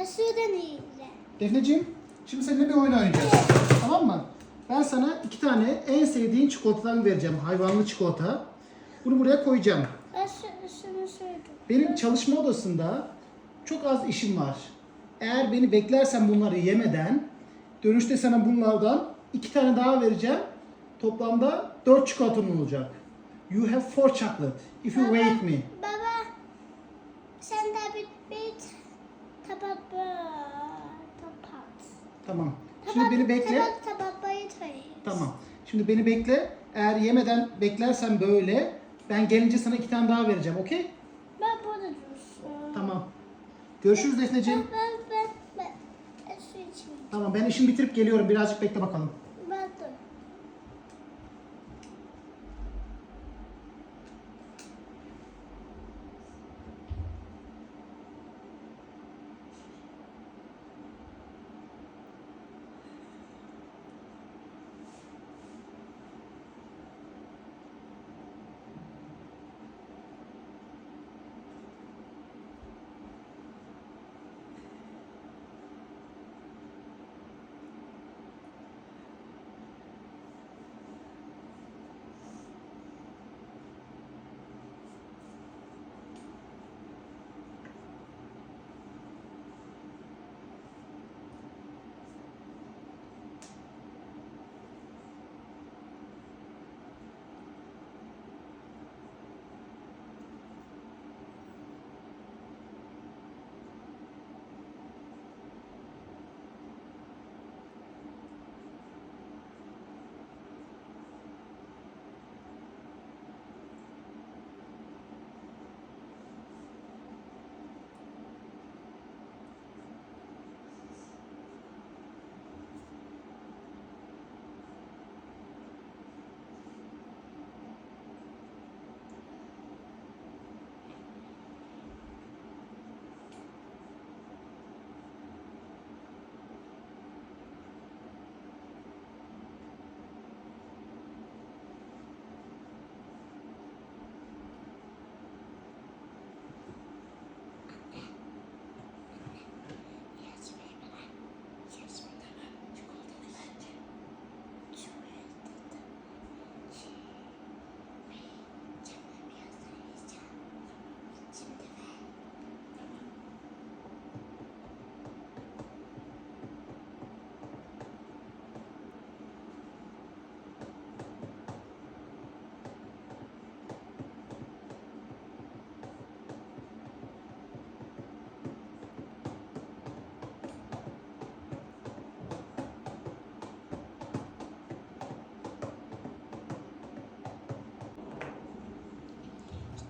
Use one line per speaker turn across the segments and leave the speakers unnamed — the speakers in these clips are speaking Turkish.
Ben yiyeceğim.
Defneciğim, şimdi seninle bir oyun oynayacağız. Tamam mı? Ben sana iki tane en sevdiğin çikolatadan vereceğim. Hayvanlı çikolata. Bunu buraya koyacağım.
Ben şu, şunu sürdüm.
Benim çalışma odasında çok az işim var. Eğer beni beklersen bunları yemeden dönüşte sana bunlardan iki tane daha vereceğim. Toplamda dört çikolatan olacak. You have four chocolate if you wait me.
Baba, sen de bir, bir tabak tapat.
Tamım. Şimdi beni bekle.
Tabak.
Tamam. Şimdi beni bekle. Eğer yemeden beklersen böyle ben gelince sana iki tane daha vereceğim. Okey?
Ben burada dursun.
Tamam. Görüşürüz Defneciğim.
Ben, ben, ben, ben su.
Tamam ben işimi bitirip geliyorum. Birazcık bekle bakalım.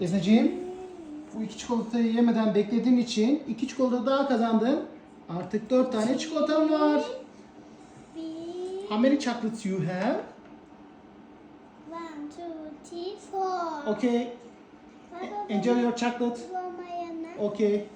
Defneciğim bu iki çikolatayı yemeden beklediğin için iki çikolata daha kazandın. Artık dört tane çikolatan var. How many chocolates you have?
one, two, three, four.
Okay. Enjoy your chocolate. Okay.